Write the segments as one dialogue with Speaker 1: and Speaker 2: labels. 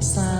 Speaker 1: xa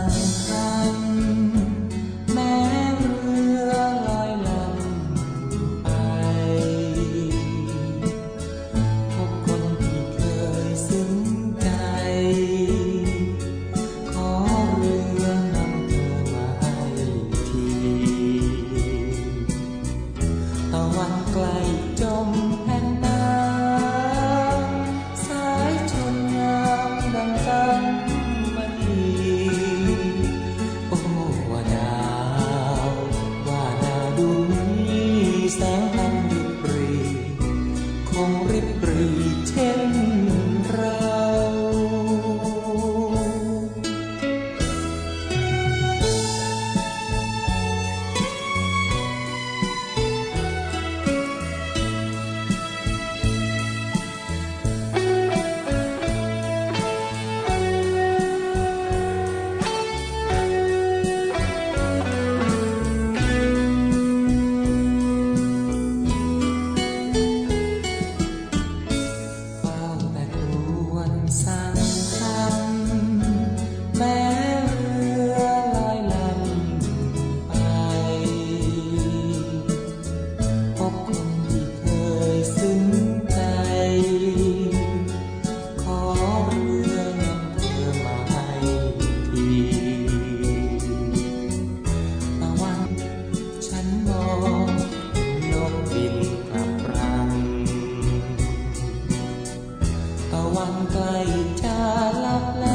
Speaker 1: ตะวันใกล้จะลับแล้ว